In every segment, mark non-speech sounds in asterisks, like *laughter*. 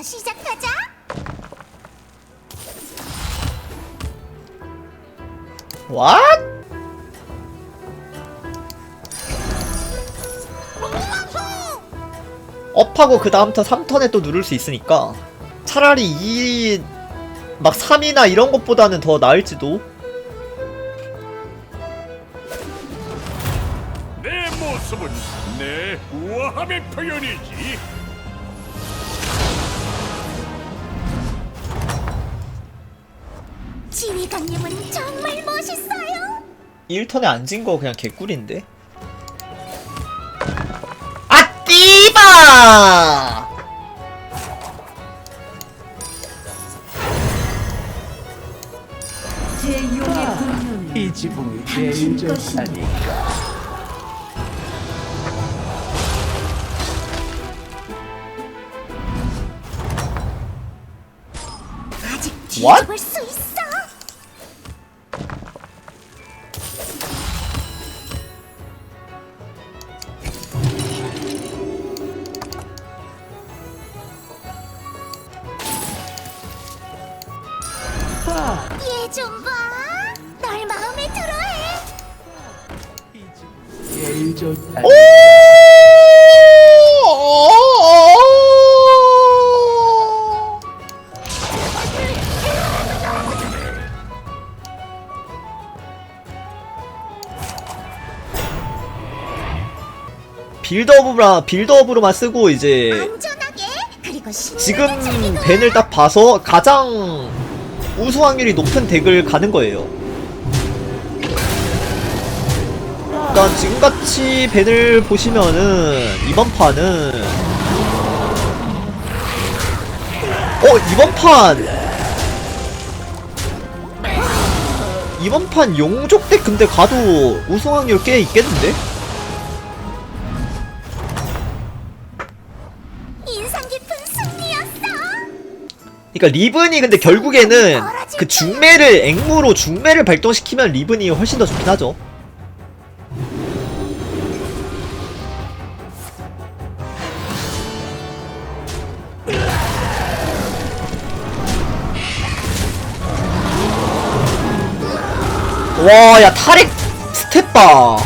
어서 시작하자. What? 업하고 그 다음부터 3턴에 또 누를 수 있으니까 차라리 2, 막 3이나 이런 것보다는 더 나을지도 내 모습은 내 우아함의 표현이지. 지휘관님은 정말 멋있어요. 1턴에 안진거 그냥 개꿀인데 아 띠바! 제 용의 분노는 이 지붕이 당신 제일 것입니다. 좋다니까 아직 What? 뒤집을 수 좀 봐. 널 마음에 들어해. 제일 좋다 오! 빌드업으로 빌드업으로만 쓰고 이제 안전하게 그리고 신나게 지금 즐기고 벤을 딱 봐서 가장 우수 확률이 높은 덱을 가는 거예요. 일단 지금같이 벤을 보시면은 이번 판은 어 이번 판 이번 판 용족 덱 근데 가도 우승 확률 꽤 있겠는데? 그러니까 리븐이 근데 결국에는 그 중매를 앵무로 중매를 발동시키면 리븐이 훨씬 더 좋긴 하죠. 와, 야 타렉 스텝 봐.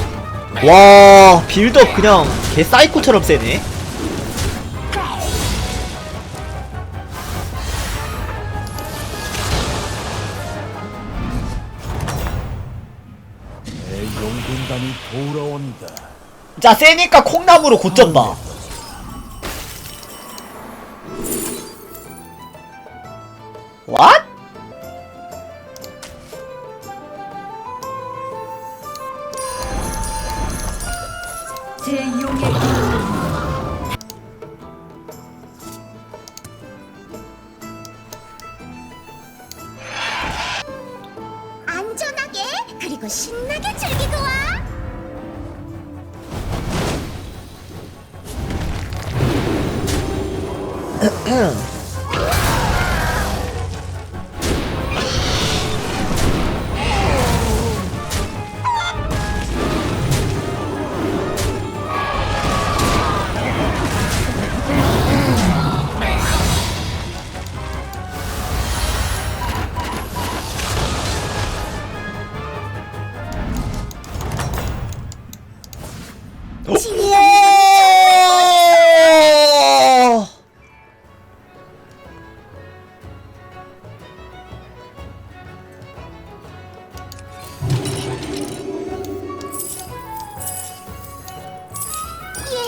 와, 빌드업 그냥 개 사이코처럼 세네. 자, 세니까 콩나무로 봐.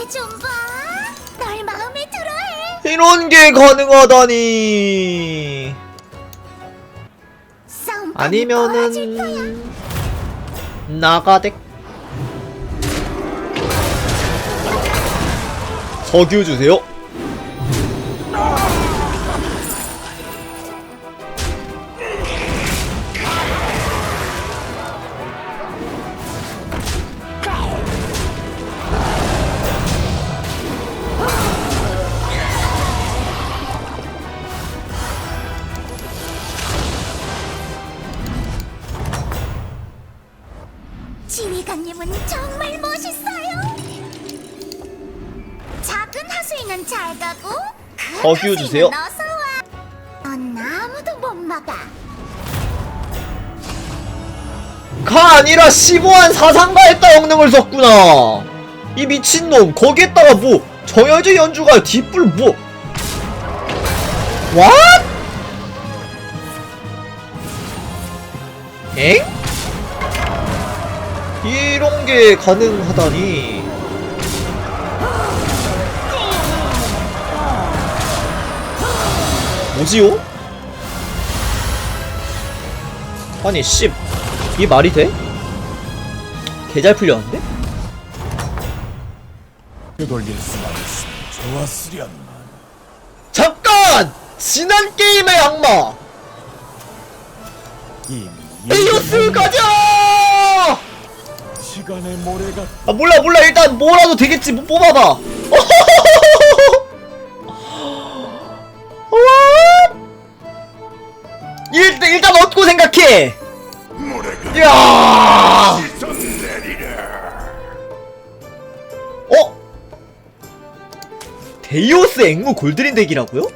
좀 봐. 널 마음에 들어해. 이런 게 가능하다니. 싸움 떨어질 거야. 아니면은 나가덱 석유 주세요. 지휘관님은 정말 멋있어요. 작은 하수인은 잘 가고 큰 석유 하수인은. 어서 받아. 가 아니라 15한 사상가에다 영능을 썼구나 이 미친놈 거기에다가 뭐 정여주 연주가 뒷불 뭐 What? 엥? 이런 게 가능하다니 뭐지요? 아니 씨 이게 말이 돼? 개 잘 풀렸는데? 되돌릴 수만 있으면 좋았으련만. 잠깐! 지난 게임의 악마! 이미 에이오스 가자! 아 몰라 몰라. 일단 뭐라도 되겠지. 뭐 뽑아봐. *laughs* 일단 일단 얻고 생각해. 야! 어? 데이오스 앵무 골드린 덱이라고요?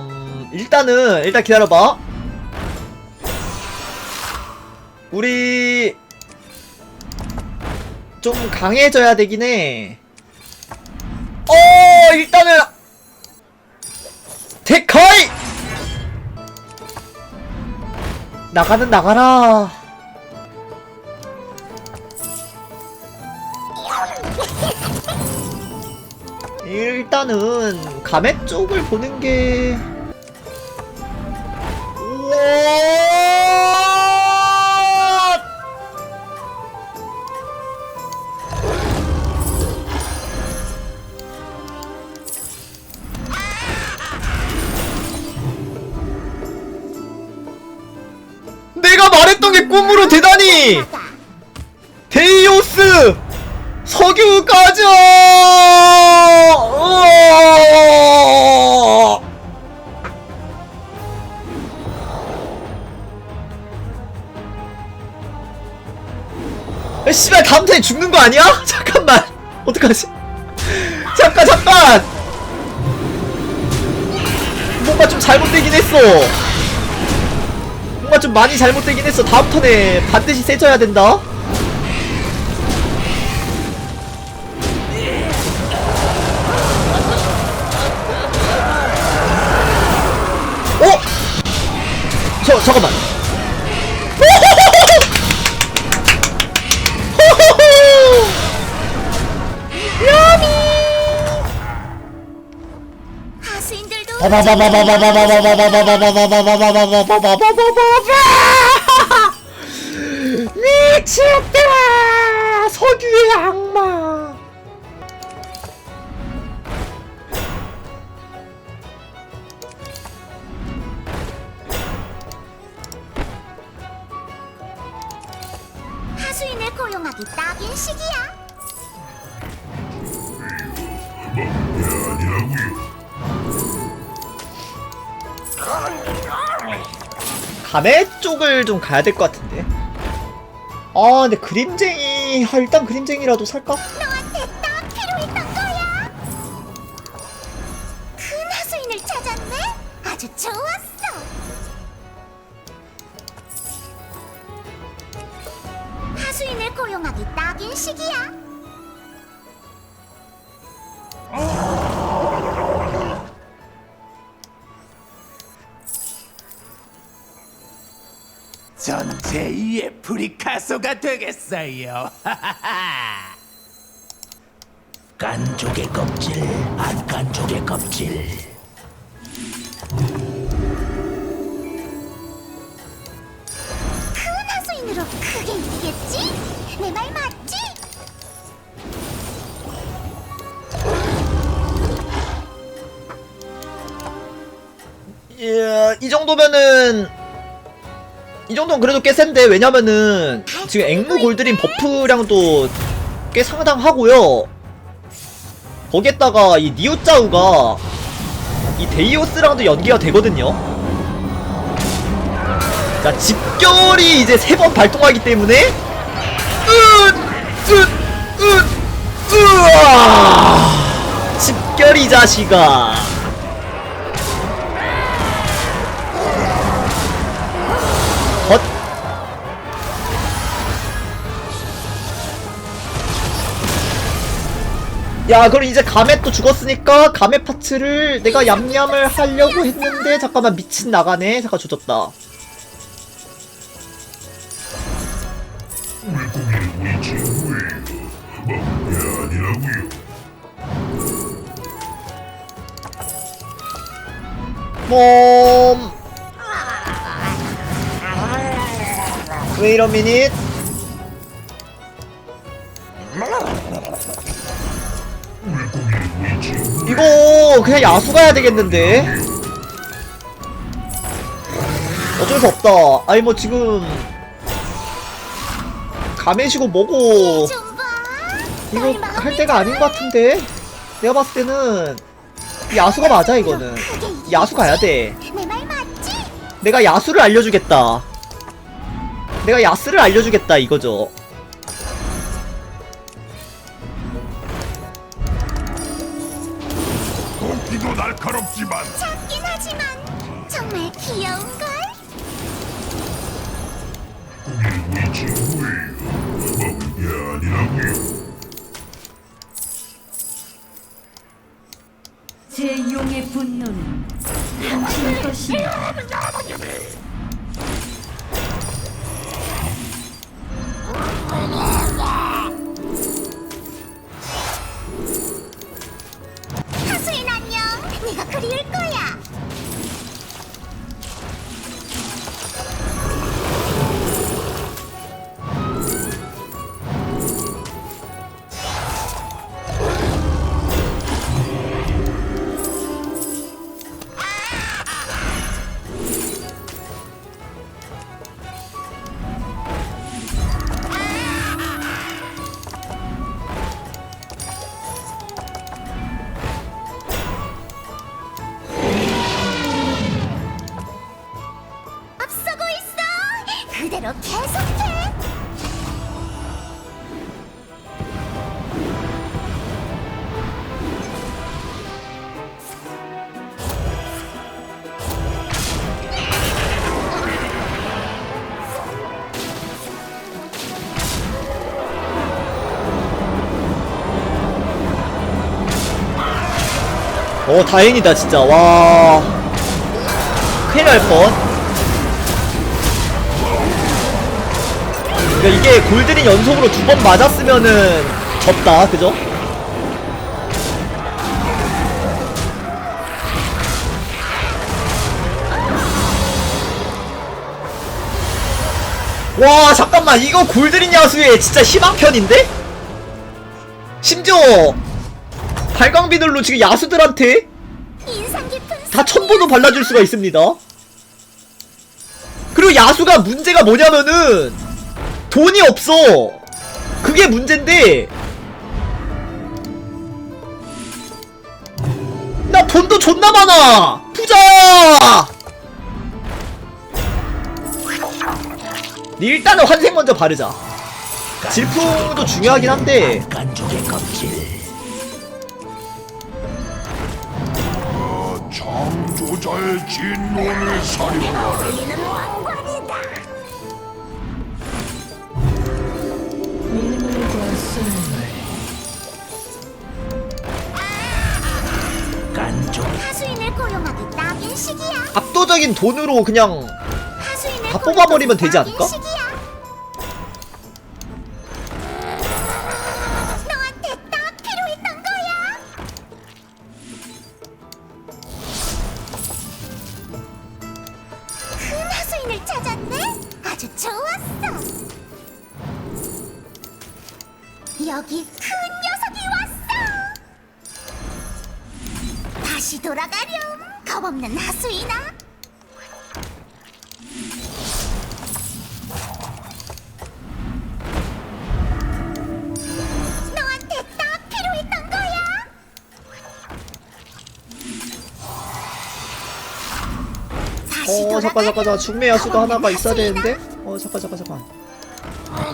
음, 일단은, 일단 기다려봐. 우리, 좀 강해져야 되긴 해. 어, 일단은, 데카이! 나가는 나가라. 일단은 감액 쪽을 보는 게 우와! 내가 말했던 게 꿈으로 되다니! 씨발 다음 턴에 죽는 거 아니야? *laughs* 잠깐만 어떡하지? 잠깐 잠깐 뭔가 좀 잘못되긴 했어 뭔가 좀 많이 잘못되긴 했어 다음 턴에 반드시 세져야 된다 어? 저, 잠깐만. 수인들도 미쳤다! 석유의 악마! 감의 쪽을 좀 가야 될 것 같은데. 아, 근데 그림쟁이, 아, 일단 그림쟁이라도 살까? 너한테 딱 필요했던 거야. 큰 하수인을 찾았네. 아주 좋았어. 하수인을 고용하기 딱인 시기야. 제2의 프리카소가 되겠어요. *laughs* 깐족의 껍질, 안 깐족의 껍질. 큰 하수인으로 크게 이기겠지? 내 말 맞지? 예, 이 정도면은 이 정도는 그래도 꽤 센데 왜냐면은 지금 앵무 골드린 버프량도 꽤 상당하고요. 거기에다가 이 니오짜우가 이 데이오스랑도 연계가 되거든요. 자, 집결이 이제 세 번 발동하기 때문에 으, 으, 으, 으아! 집결이 자식아. 야 그럼 이제 가메 또 죽었으니까 가메 파츠를 내가 얌얌을 하려고 했는데 잠깐만 미친 나가네. 잠깐 조졌다. mom왜 이런 미닛 그냥 야수 가야 되겠는데? 어쩔 수 없다. 아니 뭐 지금 가메시고 뭐고. 이거 할 때가 아닌 것 같은데? 내가 봤을 때는 야수가 맞아 이거는. 야수 가야 돼? 내가 야수를 알려주겠다. 내가 야스를 알려주겠다 이거죠 분노는 어 다행이다 진짜 와 큰일 날뻔 그러니까 이게 골드린 연속으로 두 번 맞았으면은 졌다 그죠? 와 잠깐만 이거 골드린 야수의 진짜 희망편인데? 심지어 발광비들로 지금 야수들한테 다 천번도 발라줄 수가 있습니다. 그리고 야수가 문제가 뭐냐면은 돈이 없어. 그게 문제인데 나 돈도 존나 많아. 부자. 일단은 환생 먼저 바르자. 질풍도 중요하긴 한데 창조자의 진노를 사려하라 이는 왕관이다. 깐족 하수인을 고용하기 딱인 시기야. 압도적인 돈으로 그냥 하수인을 다 뽑아버리면 되지 않을까? 시기야. 하수인아. 너한테 딱 필요했던 거야. 다시 어. 잠깐 잠깐 잠깐 중매 야수가 하나가 있어야. 되는데 어 잠깐 잠깐 잠깐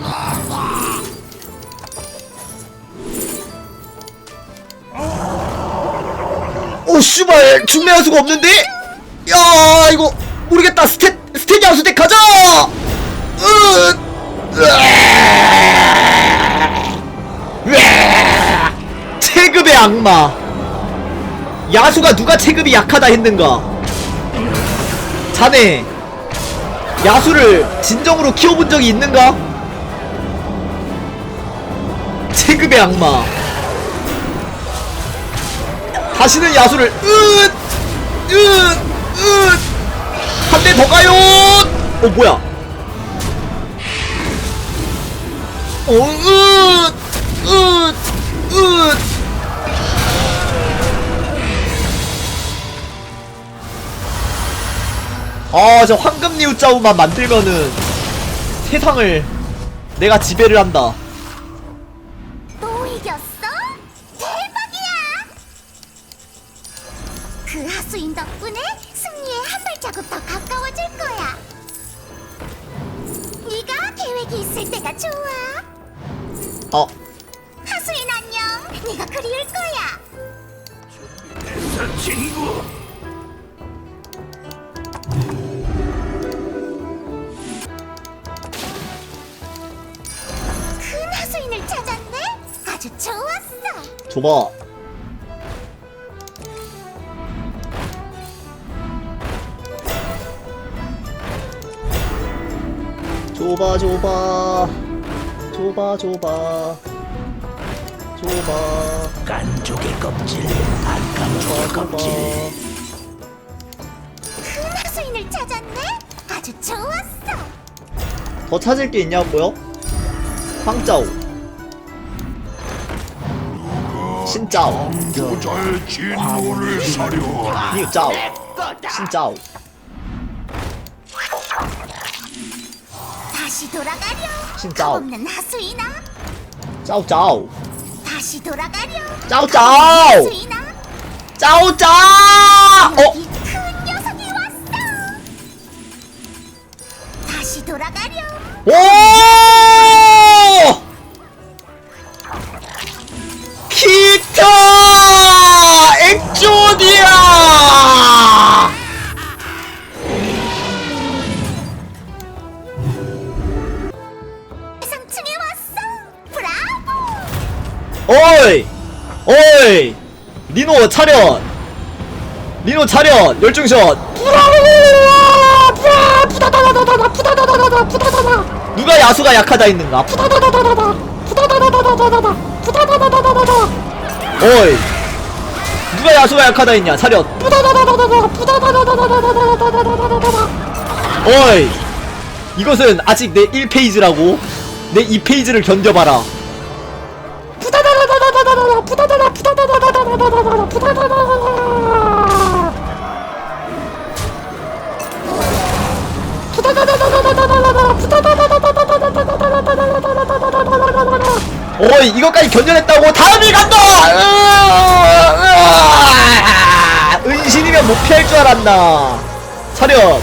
오 씨발 중매 야수가 없는데 야 이거 모르겠다 스탯 스탯 야수 덱 가자! 체급의 악마 야수가 누가 체급이 약하다 했는가 자네 야수를 진정으로 키워본 적이 있는가? 체급의 악마 다시는 야수를 으으으 한 대 더 가요. 어 뭐야? 어 으 으 으 아, 저 황금 니우짜우만 만들면은 세상을 내가 지배를 한다. 줘봐. 줘봐, 줘봐. 줘봐, 줘봐. 줘봐. 깐족의 껍질, 안깐족의 줘봐, 껍질. 큰 하수인을 찾았네. 아주 좋았어. 더 찾을 게 있냐고요? 황짜오. 신짜오. 강도자의 진노를 사려하라 니짜오. 신짜오. 다시 돌아가렴. 진짜. 없는 하수인아. 짜오짜오. 다시 돌아가렴. 짜오짜오. 짜오짜! 어? 여기 큰 녀석이 왔어. 다시 돌아가렴. 오! 키타! 엑조디아! 상층에 왔어. 브라보. 어이! 어이! 리노 차렷! 리노 차렷! 열중샷! 푸라라라라! 푸라! 푸다다다다다다! 푸다다다다다! 푸다다다! 누가 야수가 약하다 했는가? 푸다다다다다다! 푸다다다다다다! 푸다다다다다다! 어이. 누가 야수가 약하다 했냐 사려. 어이. 이것은 아직 내 1페이지라고. 내 2페이지를 견뎌봐라. 오 이것까지 견뎌냈다고 다음이 간다 으아! 으아! 은신이면 못 피할 줄 알았나 차렷